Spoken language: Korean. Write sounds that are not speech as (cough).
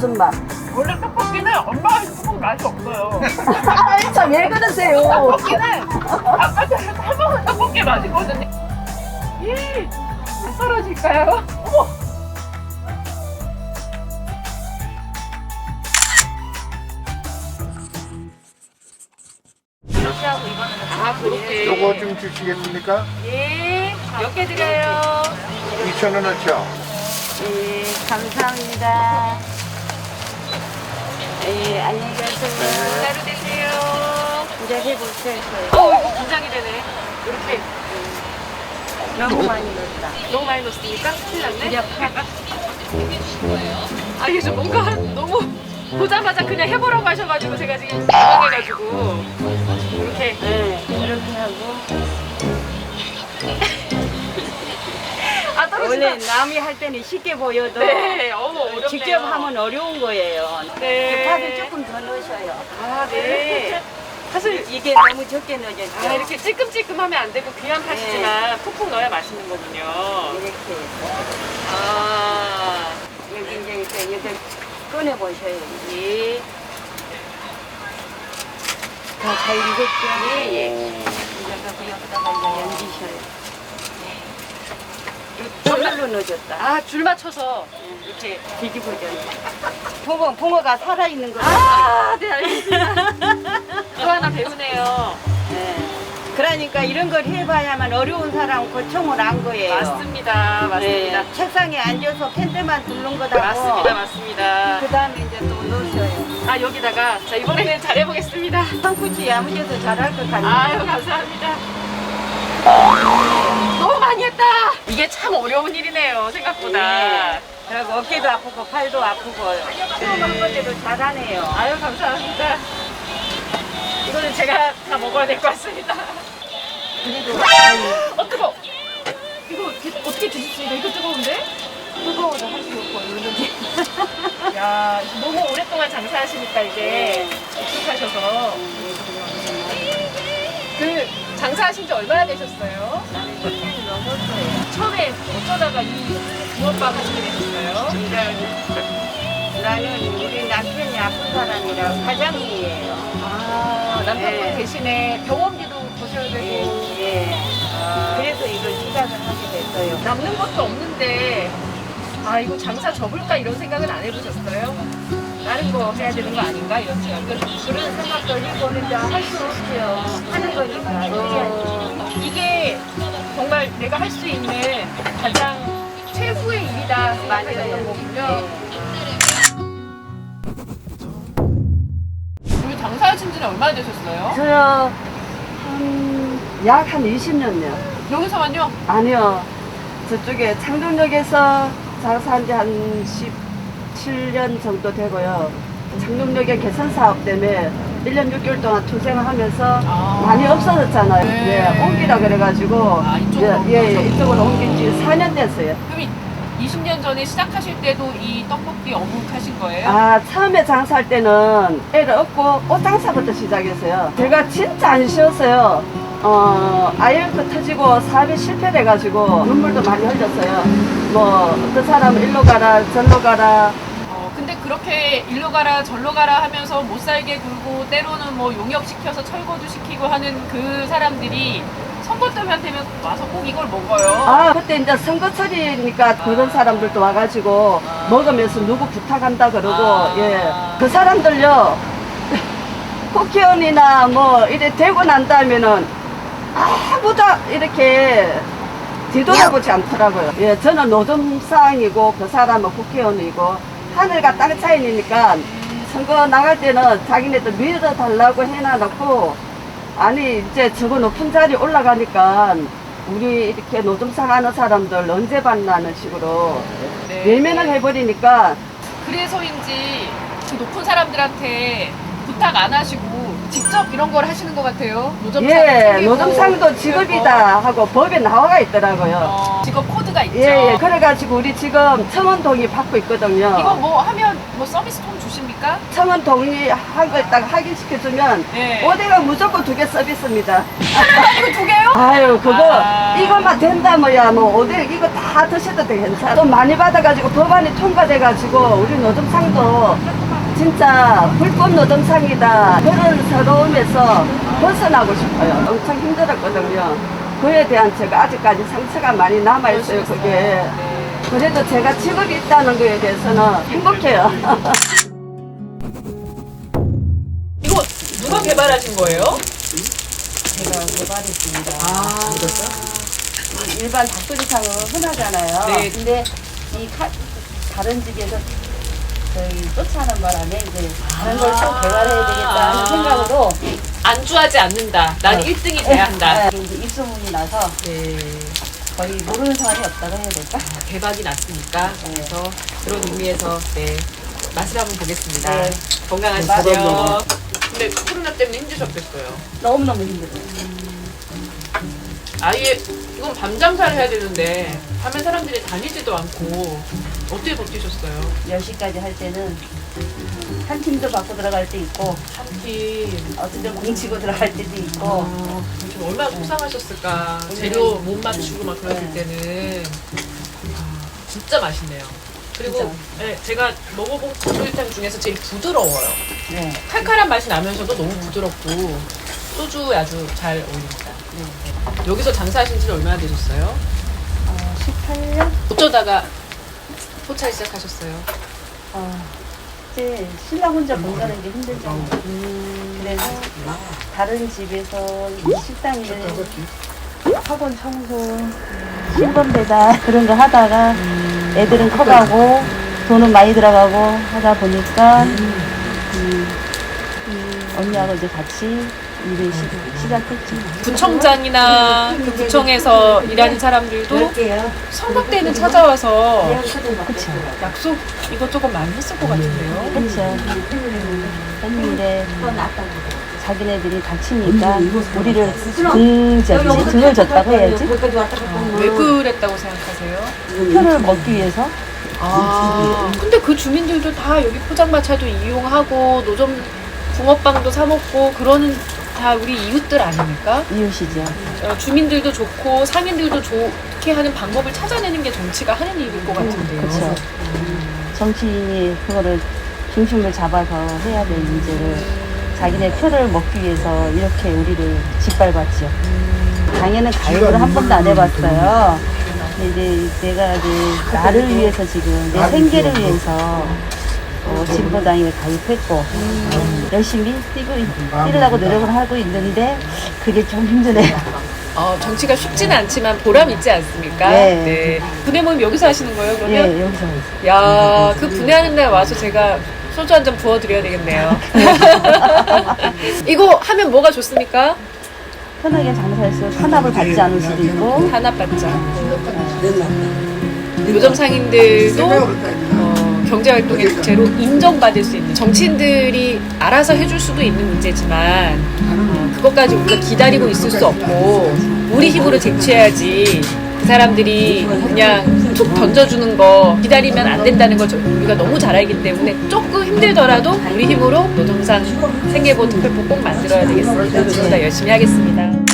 무슨 맛? 원래 떡볶이는 엄마가 떡볶이 맛이 없어요. 아, 참, 왜 그러세요? 떡볶이는 아까 전에 해먹은 떡볶이 맛이거든요. 예, 안 떨어질까요? 어머! 이렇게 하고 이거는 아 그렇게. 요거 좀 주시겠습니까? 예, 몇 개 드려요? 2,000원 어치요. 예, 감사합니다. 예, 안녕히 가세요. 하루 되세요. 이제 해볼게요. 어, 이거 긴장이 되네. 이렇게 너무 많이 넣었다. 너무 많이 넣었으니까 큰일 났네. 이제 팍. 아 이게 좀 뭔가 너무 보자마자 그냥 해보라고 하셔가지고 제가 지금 당황해가지고 이렇게 네, 이렇게 하고. (laughs) 원래 남이 할 때는 쉽게 보여도 네, 어머 어렵네요. 직접 하면 어려운 거예요. 네. 파도 조금 더 넣으셔요. 아 네. 사실 이게 너무 적게 넣어졌죠. 아 이렇게 찔끔찔끔하면 안 되고 귀한 팥이지만 푹푹 넣어야 맛있는 거군요. 이렇게 아 여기 이제 이렇게 꺼내 보셔요. 예. 다잘 익었죠? 예, 예. 이제 그 여기다가 이제 연기셔요. 저절로 넣어줬다. 아 줄 맞춰서 이렇게. 뒤집어져. 붕어, 붕어가 살아있는 거. 아, 네 알겠습니다. 또 하나 배우네요. 네. 그러니까 이런 걸 해봐야만 어려운 사람 고총을 안 거예요. 맞습니다, 맞습니다. 네, 책상에 앉아서 펜대만 두른 거다고. 맞습니다, 맞습니다. 그 다음에 이제 또 넣으셔요. 아 여기다가 자 이번에는 잘해보겠습니다. 한쿠치 야무져서 잘할 것 같네요. 아유 감사합니다. 많이 했다. 이게 참 어려운 일이네요 생각보다. 네. 그리고 어깨도 아프고 팔도 아프고 처음 한 건데도 잘하네요. 아유 감사합니다. 이거는 제가 다 먹어야 될 것 같습니다. 그래도 어 뜨거. 이거 드- 어떻게 드셨습니까? 이거 뜨거운데? 뜨거워도 할수 없고 이렇게. 야 너무 오랫동안 장사하시니까 이제 익숙하셔서 그 장사하신 지 얼마나 되셨어요? 처음에 어쩌다가 이 붕어빵 하시게 되셨어요? 나는 우리 남편이 아픈 사람이라 가장이에요. 아 남편분 네. 대신에 병원비도 보셔야 되고 예. 아, 그래서 이걸 시작을 하게 됐어요. 남는 것도 없는데 아 이거 장사 접을까 이런 생각은 안 해보셨어요? 다른 거 해야 되는 거 아닌가 이런 생각은 그런 생각도 해보는데 할수 없죠. 하는 거니까 해야지. 어, 이게 정말 내가 할 수 있는 가장 최후의 일이다 생각하셨던 거군요. 우리 장사하신 지는 얼마나 되셨어요? 저요, 약 한 20년요. 여기서만요? 아니요. 저쪽에 창동역에서 장사한 지 한 17년 정도 되고요. 창동역의 개선 사업 때문에 1년 6개월 동안 투쟁을 하면서 아. 많이 없어졌잖아요. 네. 예, 옮기라 그래가지고. 아, 이쪽으로 예, 예, 옮겨서. 이쪽으로 옮긴 지 4년 됐어요. 그럼 이 20년 전에 시작하실 때도 이 떡볶이 어묵 하신 거예요? 아, 처음에 장사할 때는 애를 얻고 옷 장사부터 시작했어요. 제가 진짜 안 쉬었어요. 어, IMF 터지고 사업이 실패돼가지고 눈물도 많이 흘렸어요. 뭐, 어떤 사람은 일로 가라, 절로 가라. 그렇게 일로 가라 절로 가라 하면서 못 살게 굴고 때로는 뭐 용역시켜서 철거도 시키고 하는 그 사람들이 선거 때만 되면 와서 꼭 이걸 먹어요. 아, 그때 이제 선거철이니까 그런 사람들도 와가지고 먹으면서 누구 부탁한다 그러고, 아. 예. 그 사람들요, (laughs) 국회의원이나 뭐, 이래 되고 난 다음에는 아무도 이렇게 뒤돌아보지 않더라고요. 예, 저는 노점상이고 그 사람은 국회의원이고 하늘과 땅 차이니까 선거 나갈 때는 자기네들 밀어달라고 해놔놓고 아니 이제 저거 높은 자리 올라가니까 우리 이렇게 노점상 하는 사람들 언제 만나는 식으로 네. 외면을 해버리니까 그래서인지 그 높은 사람들한테 부탁 안 하시고 직접 이런 걸 하시는 것 같아요. 노점상 예, 노점상도 직업이다 하고 법에 나와가 있더라고요. 어, 직업 코드가 있죠. 예, 예. 그래가지고 우리 지금 첨원 동의 받고 있거든요. 이거 뭐 하면 뭐 서비스 통 주십니까? 첨원 동의 한 걸 딱 확인시켜주면 네. 오대가 무조건 두 개 서비스입니다. (laughs) 이거 두 개요? 아유, 그거 아. 이것만 된다 뭐야 뭐 오대 이거 다 드셔도 돼 괜찮아. 돈 많이 받아가지고 법안이 통과돼가지고 우리 노점상도 진짜 불법 노점상이다 그런 서러움에서 벗어나고 싶어요. 엄청 힘들었거든요. 그에 대한 제가 아직까지 상처가 많이 남아있어요. 그게. 네. 그래도 제가 직업이 있다는 거에 대해서는 행복해요. (laughs) 이거 누가 개발하신 거예요? 제가 개발했습니다. 아, 일반 닭도리탕은 흔하잖아요. 네. 근데 이 카, 다른 집에서 저희 쫓아하는 바람에 이제 다른 걸 또 개발해야 되겠다는 아. 생각으로 안주하지 않는다. 난 네. 1등이 돼야 한다. 네, 이제 입소문이 나서 네. 거의 모르는 사람이 없다고 해야 될까? 대박이 났으니까 네. 그래서 그런 의미에서 네 맛을 한번 보겠습니다. 네. 건강하시죠. 근데 코로나 때문에 힘드셨겠어요. 너무너무 힘들어요. 아예 이건 밤 장사를 해야 되는데 밤에 사람들이 다니지도 않고 어떻게 버티셨어요? 10시까지 할 때는 한 팀도 받고 들어갈 때 있고 한 팀. 어떤 때 공치고 들어갈 때도 있고 어, 좀 얼마나 속상하셨을까. 네. 재료 못 맞추고 막 그랬을 네. 때는 아, 진짜 맛있네요. 그리고. 네, 제가 먹어본 닭도리탕 중에서 제일 부드러워요. 네. 칼칼한 맛이 나면서도 너무 부드럽고 소주에 아주 잘 어울립니다. 네. 여기서 장사하신 지 얼마나 되셨어요? 어, 18년? 어쩌다가 포차를 시작하셨어요? 어, 이제 신랑 혼자 먹는 게 힘들잖아요. 그래서 다른 집에서 식당 일 학원 청소, 신분 배달 (laughs) 그런 거 하다가 애들은 커가고 돈은 많이 들어가고 하다 보니까 음, 음, 언니하고 이제 같이 일을 시, 시작했지. 구청장이나 그 구청에서 일하는 사람들도 때는 찾아와서 그쵸. 약속 이것저것 많이 했을 것 같은데요. 그쵸. 했는데 자기네들이 다치니까 우리를 등, 저기, 등을 졌다고 해야지. 왜 그랬다고 생각하세요? 표를 먹기 위해서. 아, 근데 그 주민들도 다 여기 포장마차도 이용하고 노점 붕어빵도 사 먹고 그러는 다 우리 이웃들 아닙니까? 이웃이죠. 어, 주민들도 좋고 상인들도 좋게 하는 방법을 찾아내는 게 정치가 하는 일일 것 같은데요. 그쵸. 정치인이 그거를 중심을 잡아서 해야 될 문제를 자기네 표를 먹기 위해서 이렇게 우리를 짓밟았죠. 당연히 가입을 한 번도 안 해봤어요. 근데 이제 내가 이제 나를 위해서 지금 내 생계를 위해서 어, 진보당에 가입했고 열심히 뛰고 뛰려고 노력을 하고 있는데 그게 좀 힘드네요. 어, 정치가 쉽지는 않지만 보람 있지 않습니까? 네. 분해 모임 여기서 하시는 거예요, 그러면? 예, 여기서 야, 그 분해하는 날 와서 제가 소주 한 잔 부어드려야 되겠네요. (laughs) 이거 하면 뭐가 좋습니까? 편하게 장사해서 탄압을 받지 않을 수도 있고 탄압받자. 노점 상인들도 어, 경제활동의 주체로 인정받을 수 있는 정치인들이 알아서 해줄 수도 있는 문제지만 어, 그것까지 우리가 기다리고 있을 수 없고 우리 힘으로 쟁취해야지 그 사람들이 그냥 툭 던져주는 거 기다리면 안 된다는 걸 저- 우리가 너무 잘 알기 때문에 조금 힘들더라도 우리 힘으로 노점상 생계보 특별법 꼭 만들어야 되겠습니다. 저보다 열심히 하겠습니다.